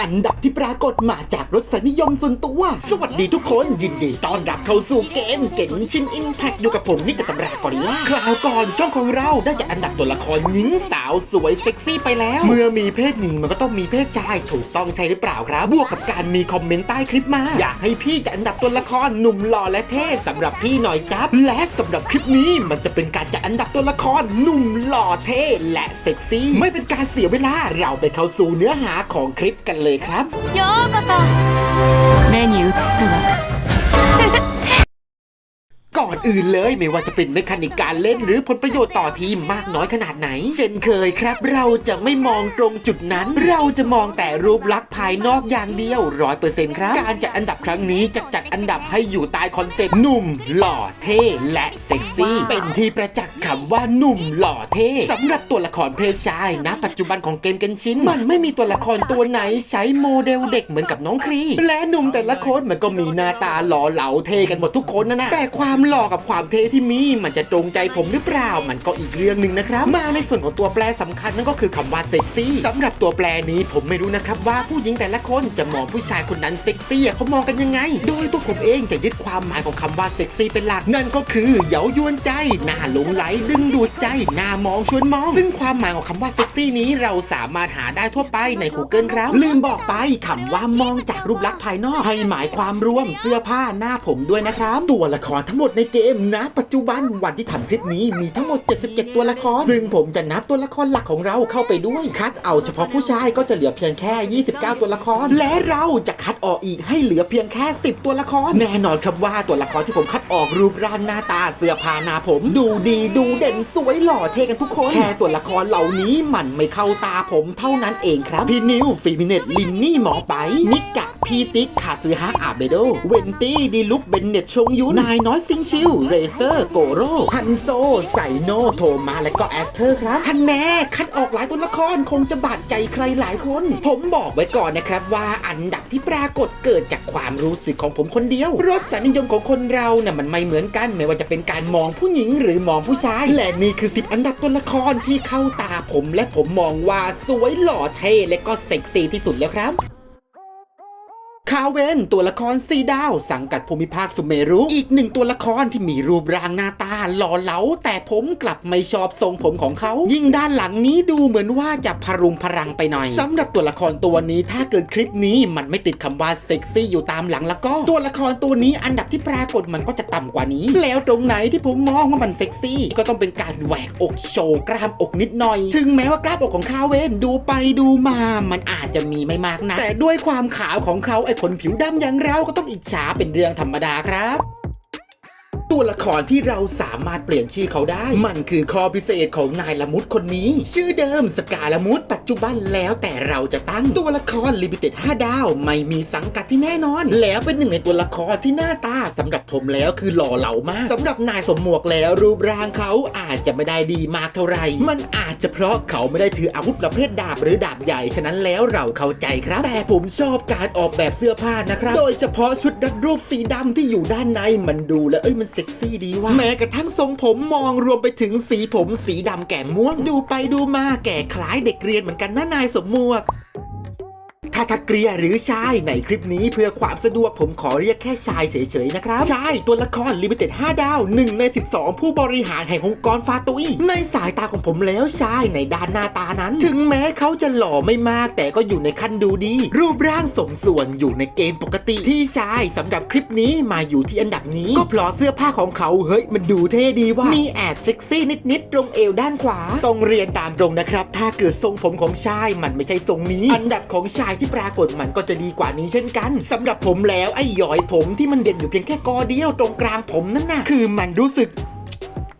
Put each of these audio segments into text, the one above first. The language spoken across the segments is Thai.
อันดับที่ปรากฏมาจากรสนิยมส่วนตัว สวัสดีทุกคนยินดีต้อนรับเข้าสู่เกมเก่นชินอิมแพคอยู่กับผมนิกตำรากอริล่าคราวก่อนช่องของเราได้จัดอันดับตัวละครหญิงสาวสวยเซ็กซี่ไปแล้ว เมื่อมีเพศหญิงมันก็ต้องมีเพศชาย ถูกต้องใช่หรือเปล่าครับ บวกกับการมีคอมเมนต์ใต้คลิปมา อยากให้พี่จัดอันดับตัวละครหนุ่มหล่อและเท่สำหรับพี่หน่อยครับ และสำหรับคลิปนี้มันจะเป็นการจัดอันดับตัวละครหนุ่มหล่อเท่และเซ็กซี่ ไม่เป็นการเสียเวลาเราไปเข้าสู่เนื้อหาของคลิปกันเลครับ ようこそ目に映すわ ก่อนอื่นเลยไม่ว่าจะเป็นเมคานิกการเล่นหรือผลประโยชน์ต่อทีมมากน้อยขนาดไหน เช่นเคยครับ เราจะไม่มองตรงจุดนั้น เราจะมองแต่รูปลักษณ์ภายนอกอย่างเดียวร้อยเปอร์เซ็นต์ครับ การจัดอันดับครั้งนี้จะจัดอันดับให้อยู่ใต้คอนเซ็ปต์หนุ่ม หล่อเท่และเซ็กซี่ เป็นที่ประจักษ์คำว่าหนุ่มหล่อเท่สำหรับตัวละครเพศชายณปัจจุบันของเกมเกนชินมันไม่มีตัวละครตัวไหนใช้โมเดลเด็กเหมือนกับน้องครีและหนุ่มแต่ละคนมันก็มีหน้าตาหล่อเหลาเท่กันหมดทุกคนนะนะแต่ความหล่อกับความเท่ที่มีมันจะตรงใจผมหรือเปล่า มันก็อีกเรื่องหนึ่งนะครับ มาในส่วนของตัวแปรสำคัญนั่นก็คือคำว่าเซ็กซี่สำหรับตัวแปรนี้ผมไม่รู้นะครับว่าผู้หญิงแต่ละคนจะมองผู้ชายคนนั้นเซ็กซี่เขามองกันยังไง โดยตัวผมเองจะยึดความหมายของคำว่าเซ็กซี่เป็นหลักนั่นก็คือเย้ายวนใจน่าหลงไหลดึงดูดใจน่ามองชวนมอง ซึ่งความหมายของคำว่าเซ็กซี่นี้เราสามารถหาได้ทั่วไปใน Google ครับลืมบอกไปคำว่ามองจากรูปลักษณ์ภายนอกให้หมายความรวมเสื้อผ้าหน้าผมด้วยนะครับ ตัวละครทั้งหมดในเกมนะ ปัจจุบันวันที่ทำคลิปนี้มีทั้งหมด 77 ตัวละคร ซึ่งผมจะนับตัวละครหลักของเราเข้าไปด้วย คัดเอาเฉพาะผู้ชายก็จะเหลือเพียงแค่ 29 ตัวละคร และเราจะคัดออกอีกให้เหลือเพียงแค่ 10 ตัวละคร แน่นอนครับว่าตัวละครที่ผมคัด ออกรูปร่างหน้าตาเสื้อผ้าหน้าผม ดูดีดูเด่นสวยหล่อเท่กันทุกคน แค่ตัวละครเหล่านี้มันไม่เข้าตาผมเท่านั้นเองครับ พี่นิวฟีมิเนตลินนี่หมอไปนิกะพีติกคาซือฮะอาเบโด เวนตี้ดีลุกเบนเน็ตชงยุนนายน้อยซิงชิว เรเซอร์โกโรฮันโซไซโนโทมาและก็แอสเธอร์ครับฮันแน่คัดออกหลายตัวละครคงจะบาดใจใครหลายคน ผมบอกไว้ก่อนนะครับว่าอันดับที่ปรากฏเกิดจากความรู้สึกของผมคนเดียว รสนิยมของคนเราเนี่ยมันไม่เหมือนกันไม่ว่าจะเป็นการมองผู้หญิงหรือมองผู้ชายและนี่คือ 10 อันดับตัวละครที่เข้าตาผม และผมมองว่าสวยหล่อเท่และก็เซ็กซี่ที่สุดแล้วครับาเวนตัวละครซีดาว สังกัดภูมิภาคสุเมรุ อีกหนึ่งตัวละครที่มีรูปร่างหน้าตาหล่อเหลา แต่ผมกลับไม่ชอบทรงผมของเขา ยิ่งด้านหลังนี้ดูเหมือนว่าจะพรุงพรังไปหน่อยสำหรับตัวละครตัวนี้ถ้าเกิดคลิปนี้มันไม่ติดคำว่าเซ็กซี่อยู่ตามหลังแล้วก็ ตัวละครตัวนี้อันดับที่ปรากฏมันก็จะต่ำกว่านี้ แล้วตรงไหนที่ผมมองว่ามันเซ็กซี่ ก็ต้องเป็นการแหวกอกโชว์กล้ามอกนิดหน่อย ถึงแม้ว่ากล้ามอกของคาเวนดูไปดูมา มันอาจจะมีไม่มากนะแต่ด้วยความขาวของเขาไอ้คนผิวดำอย่างเราก็ต้องอิจฉาเป็นเรื่องธรรมดาครับ ตัวละครที่เราสามารถเปลี่ยนชื่อเขาได้ มันคือข้อพิเศษของนายละมุดคนนี้ ชื่อเดิมสกาละมุดปัจจุบันแล้วแต่เราจะตั้งตัวละครลิมิเต็ด5ดาว ไม่มีสังกัดที่แน่นอน แล้วเป็นหนึ่งในตัวละครที่หน้าตาสำหรับผมแล้วคือหล่อเหลามากสำหรับนายสมหมวกแล้วรูปร่างเขาอาจจะไม่ได้ดีมากเท่าไหร่มันอาจจะเพราะเขาไม่ได้ถืออาวุธประเภทดาบหรือดาบใหญ่ฉะนั้นแล้วเราเข้าใจครับ แต่ผมชอบการออกแบบเสื้อผ้านะครับ โดยเฉพาะชุดรัดรูปสีดำที่อยู่ด้านในมันดูแล้วเอ้ยมันเซ็กซี่ดีว่ะแม้กระทั่งทรงผมมองรวมไปถึงสีผมสีดำแก่ม่วงดูไปดูมาแก่คล้ายเด็กเรียนเหมือนกันนะนายสมมวก ถ้าทักเกรียหรือชายในคลิปนี้เพื่อความสะดวกผมขอเรียกแค่ชายเฉยๆนะครับ ชายตัวละครลิมิเต็ด5ดาว 1 ใน 12 ผู้บริหารแห่งองค์กรฟาตุยในสายตาของผมแล้วชายในด้านหน้าตานั้น ถึงแม้เขาจะหล่อไม่มาก แต่ก็อยู่ในขั้นดูดี รูปร่างสมส่วนอยู่ในเกณฑ์ปกติที่ชายสำหรับคลิปนี้มาอยู่ที่อันดับนี้ ก็เพราะเสื้อผ้าของเขาเฮ้ยมันดูเท่ดีว่ามีแอบเซ็กซี่นิดๆตรงเอวด้านขวาต้องเรียนตามตรงนะครับ ถ้าเกิดทรงผมของชายมันไม่ใช่ทรงนี้ อันดับของชายที่ปรากฏมันก็จะดีกว่านี้เช่นกันสำหรับผมแล้วไอ้หยอยผมที่มันเด่นอยู่เพียงแค่กอเดียวตรงกลางผมนั่นน่ะคือมันรู้สึก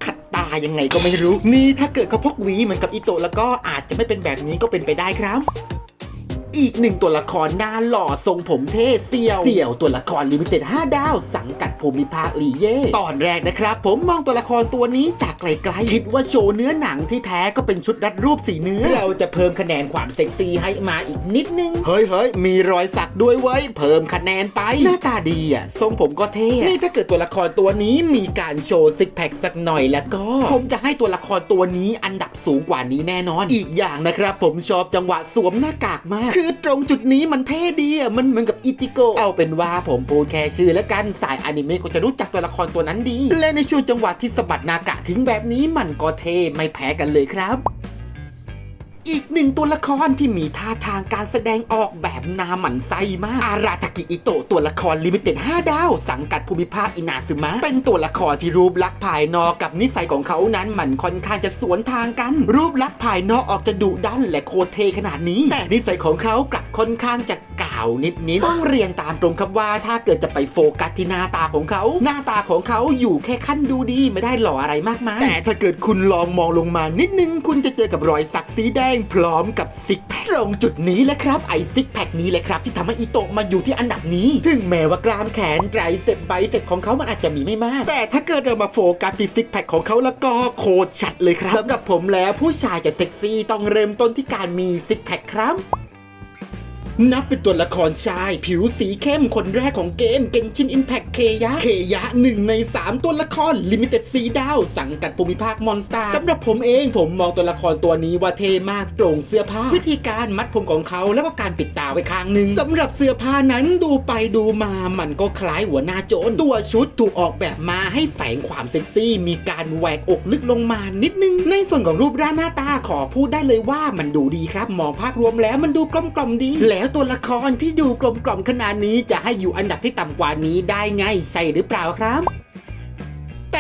ขัดตายังไงก็ไม่รู้ นี่ถ้าเกิดเขาพกหวีเหมือนกับอิโตะแล้วก็อาจจะไม่เป็นแบบนี้ก็เป็นไปได้ครับ อีกหนึ่งตัวละครหน้าหล่อทรงผมเท่เสี่ยวเสี่ยวตัวละครลิมิเต็ด5ดาว สังกัดภูมิภาคลีเย่ตอนแรกนะครับ ผมมองตัวละครตัวนี้จากไกลๆคิดว่าโชว์เนื้อหนังที่แท้ก็เป็นชุดรัดรูปสีเนื้อ เราจะเพิ่มคะแนนความเซ็กซี่ให้มาอีกนิดนึง เฮ้ยเฮ้ยมีรอยสักด้วยเว้ยเพิ่มคะแนนไป หน้าตาดีอะทรงผมก็เท่อะนี่ถ้าเกิดตัวละครตัวนี้มีการโชว์ซิกแพคสักหน่อยแล้วก็ ผมจะให้ตัวละครตัวนี้อันดับสูงกว่านี้แน่นอน อีกอย่างนะครับ ผมชอบจังหวะสวมหน้ากากมากคือคือตรงจุดนี้มันเท่ดีอะมันเหมือนกับอิติโกเอาเป็นว่าผมพูดแค่ชื่อและการสายอนิเมะก็จะรู้จักตัวละครตัวนั้นดี และในช่วงจังหวะที่สะบัดนากะทิ้งแบบนี้มันก็เท่ไม่แพ้กันเลยครับ อีกหนึ่งตัวละครที่มีท่าทางการแสดงออกแบบนาหมันไส้มาก อาราทากิอิโตะตัวละครลิมิเต็ด5ดาว สังกัดภูมิภาคอินาซึมะ เป็นตัวละครที่รูปลักษณ์ภายนอกกับนิสัยของเขานั้นมันค่อนข้างจะสวนทางกัน รูปลักษณ์ภายนอกออกจะดุดันและโคตรเทขนาดนี้ แต่นิสัยของเขากลับค่อนข้างจะก่าวนิดๆต้องเรียนตามตรงครับว่าถ้าเกิดจะไปโฟกัสที่หน้าตาของเขา หน้าตาของเขาอยู่แค่ขั้นดูดีไม่ได้หล่ออะไรมากมายแต่ถ้าเกิดคุณลองมองลงมานิดนึง คุณจะเจอกับรอยสักสีแดงพร้อมกับซิกแพคตรงจุดนี้แหละครับไอซิกแพคนี้แหละครับ ที่ทำให้อิโตะมาอยู่ที่อันดับนี้ถึงแม้ว่ากล้ามแขนไตรเสพไบเสพของเขามันอาจจะมีไม่มาก แต่ถ้าเกิดเรามาโฟกัสที่ซิกแพคของเขาแล้วก็โคตรชัดเลยครับสำหรับผมแล้วผู้ชายจะเซ็กซี่ต้องเริ่มต้นที่การมีซิกแพคครับ นับเป็นตัวละครชาย ผิวสีเข้มคนแรกของเกม Genshin Impact เคยะ เคยะหนึ่งใน 3 ตัวละคร Limited สีดาว สังกัดภูมิภาคมอนสตาร์สำหรับผมเองผมมองตัวละครตัวนี้ว่าเท่มากตรงเสื้อผ้า วิธีการมัดผมของเขาแล้วก็การปิดตาไว้ข้างหนึ่งสำหรับเสื้อผ้านั้นดูไปดูมามันก็คล้ายหัวหน้าโจรตัวชุดถูกออกแบบมาให้แฝงความเซ็กซี่มีการแหวกอกลึกลงมานิดนึง ในส่วนของรูปร่างหน้าตาขอพูดได้เลยว่ามันดูดีครับมองภาพรวมแล้วมันดูกลมกล่อมดี แล้วตัวละครที่ดูกลมกล่อมขนาดนี้จะให้อยู่อันดับที่ต่ำกว่านี้ได้ไงใช่หรือเปล่าครับ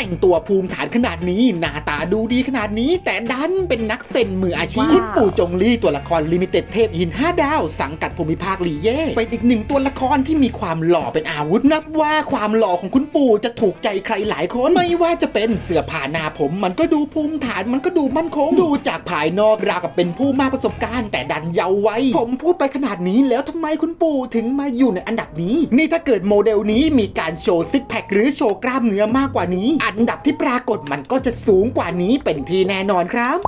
แต่งตัวภูมิฐานขนาดนี้ หน้าตาดูดีขนาดนี้ แต่ดันเป็นนักเซ็นมืออาชีพว้าวคุณปู่จงลี่ตัวละครลิมิเต็ดเทพหิน 5 ดาว สังกัดภูมิภาคลีเย่เป็นอีกหนึ่งตัวละครที่มีความหล่อเป็นอาวุธนับว่าความหล่อของคุณปู่จะถูกใจใครหลายคนไม่ว่าจะเป็นเสื้อผ้าหน้าผม มันก็ดูภูมิฐานมันก็ดูมั่นคงดูจากภายนอกราวกับเป็นผู้มากประสบการณ์ แต่ดันเยาว์ไว้ผมพูดไปขนาดนี้แล้วทำไมคุณปู่ถึงมาอยู่ในอันดับนี้ นี่ถ้าเกิดโมเดลนี้มีการโชว์ซิกแพคหรือโชว์กล้ามเนื้อมากกว่านี้อันดับที่ปรากฏมันก็จะสูงกว่านี้เป็นที่แน่นอนครับ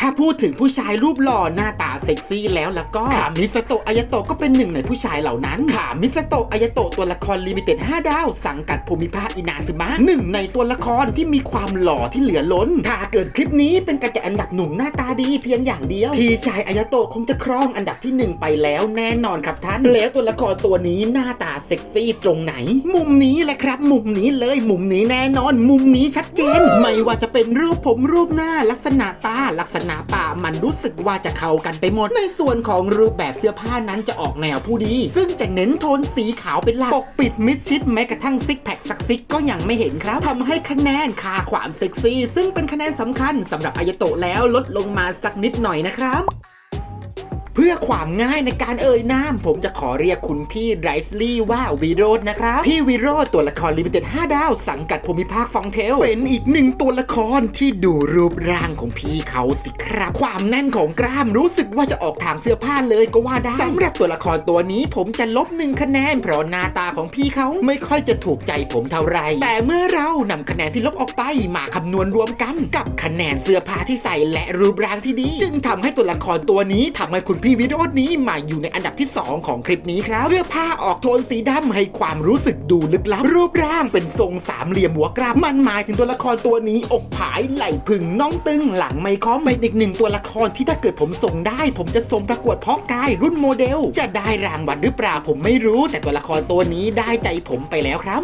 ถ้าพูดถึงผู้ชายรูปหล่อหน้าตาเซ็กซี่แล้วแล้วก็ขามิสโตะอายาโตะก็เป็นหนึ่งในผู้ชายเหล่านั้นขามิสโตะอายาโตะตัวละครลิมิเต็ด5ดาว สังกัดภูมิภาคอินาซึมะหนึ่งในตัวละครที่มีความหล่อที่เหลือล้น ถ้าเกิดคลิปนี้เป็นการจัดอันดับหนุ่มหน้าตาดีเพียงอย่างเดียว พี่ชายอายาโตะคงจะครองอันดับที่หนึ่งไปแล้วแน่นอนครับท่าน แล้วตัวละครตัวนี้หน้าตาเซ็กซี่ตรงไหน มุมนี้แหละครับ มุมนี้เลยมุมนี้แน่นอน มุมนี้ชัดเจน ไม่ว่าจะเป็นรูปผมรูปหน้าลักษณะตาลักษณะนาป่ามันรู้สึกว่าจะเข้ากันไปหมด ในส่วนของรูปแบบเสื้อผ้านั้นจะออกแนวผู้ดี ซึ่งจะเน้นโทนสีขาวเป็นหลักปกปิดมิดชิดแม้กระทั่งซิกแพคสักซิกก็ยังไม่เห็นครับทำให้คะแนนค่าความเซ็กซี่ ซึ่งเป็นคะแนนสำคัญสำหรับอายโตะแล้วลดลงมาสักนิดหน่อยนะครับ เพื่อความง่ายในการเอ่ยนาม ผมจะขอเรียกคุณพี่ไรซ์ลี่ว่าวิโรจน์นะครับ พี่วิโรจน์ตัวละครลิมิเต็ด5ดาว สังกัดภูมิภาคฟองเทล เป็นอีกหนึ่งตัวละครที่ดูรูปร่างของพี่เขาสิครับ ความแน่นของกล้ามรู้สึกว่าจะออกทางเสื้อผ้าเลยก็ว่าได้สำหรับตัวละครตัวนี้ผมจะลบหนึ่งคะแนน เพราะหน้าตาของพี่เขาไม่ค่อยจะถูกใจผมเท่าไหร่แต่เมื่อเรานำคะแนนที่ลบออกไปมาคำนวณรวมกัน กับคะแนนเสื้อผ้าที่ใส่และรูปร่างที่ดี จึงทำให้ตัวละครตัวนี้ทำให้คุณพี่วิโรจน์นี้มาอยู่ในอันดับที่ 2 ของคลิปนี้ครับ เสื้อผ้าออกโทนสีดำให้ความรู้สึกดูลึกลับ รูปร่างเป็นทรงสามเหลี่ยมหัวกราบมันหมายถึงตัวละครตัวนี้อกผายไหล่ผึ่งน่องตึงหลังไม่ค้อมเป็นอีกหนึ่งตัวละครที่ถ้าเกิดผมส่งได้ ผมจะส่งประกวดเพาะกายรุ่นโมเดล จะได้รางวัลหรือเปล่าผมไม่รู้ แต่ตัวละครตัวนี้ได้ใจผมไปแล้วครับ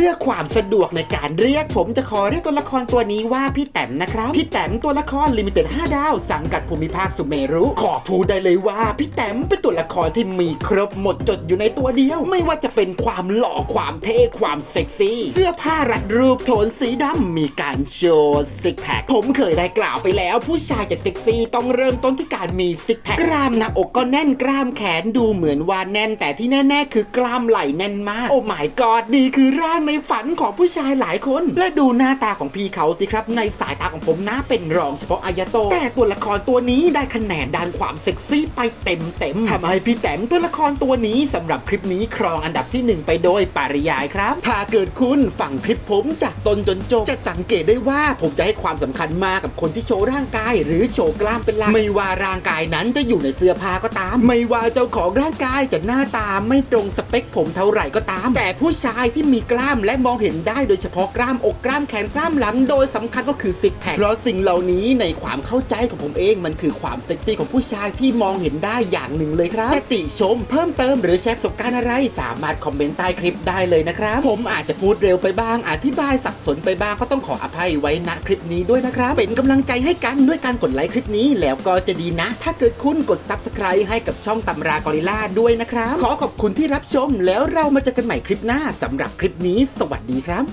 พื่อความสะดวกในการเรียก ผมจะขอเรียกตัวละครตัวนี้ว่าพี่แต้มนะครับ พี่แต้มตัวละครลิมิเต็ด5ดาว สังกัดภูมิภาคสุเมรุ ขอพูดได้เลยว่า พี่แต้มเป็นตัวละครที่มีครบหมดจดอยู่ในตัวเดียว ไม่ว่าจะเป็นความหล่อความเท่ความเซ็กซี่ เสื้อผ้ารัดรูปโทนสีดำมีการโชว์ซิกแพคผมเคยได้กล่าวไปแล้ว ผู้ชายจะเซ็กซี่ต้องเริ่มต้นที่การมีซิกแพคกล้ามหน้าอกก็แน่นกล้ามแขนดูเหมือนว่าแน่น แต่ที่แน่ ๆ คือกล้ามไหล่แน่นมาก โอ้ my god นี่คือร่างในฝันของผู้ชายหลายคน และดูหน้าตาของพี่เขาสิครับ ในสายตาของผมนะเป็นรองเฉพาะอายาโตะแต่ตัวละครตัวนี้ได้คะแนนด้านความเซ็กซี่ไปเต็มเต็มๆทำให้พี่แต้มตัวละครตัวนี้สำหรับคลิปนี้ครองอันดับที่หนึ่งไปโดยปริยายครับถ้าเกิดคุณฟังคลิปผมจากต้นจนจบจะสังเกตได้ว่าผมจะให้ความสำคัญมากกับคนที่โชว์ร่างกาย หรือโชว์กล้ามเป็นหลักไม่ว่าร่างกายนั้นจะอยู่ในเสื้อผ้าก็ตาม ไม่ว่าเจ้าของร่างกายจะหน้าตาไม่ตรงสเปคผมเท่าไหร่ก็ตาม แต่ผู้ชายที่มีกล้ามามและมองเห็นได้โดยเฉพาะกล้ามอกกล้ามแขนกล้ามหลังโดยสำคัญก็คือซิกแพคเพราะสิ่งเหล่านี้ในความเข้าใจของผมเองมันคือความเซ็กซี่ของผู้ชายที่มองเห็นได้อย่างหนึ่งเลยครับจะติชมเพิ่มเติมหรือแชร์ประสบการณ์อะไร สามารถคอมเมนต์ใต้คลิปได้เลยนะครับ ผมอาจจะพูดเร็วไปบ้าง อธิบายสับสนไปบ้างก็ต้องขออภัยไว้ณคลิปนี้ด้วยนะครับ เป็นกำลังใจให้กันด้วยการกดไลค์คลิปนี้แล้วก็จะดีนะ ถ้าเกิดคุณกด Subscribe ให้กับช่องตำรากอริลล่าด้วยนะครับ ขอขอบคุณที่รับชมแล้วเรามาเจอกันใหม่คลิปหน้าสำหรับคลิปนนี้สวัสดีครับ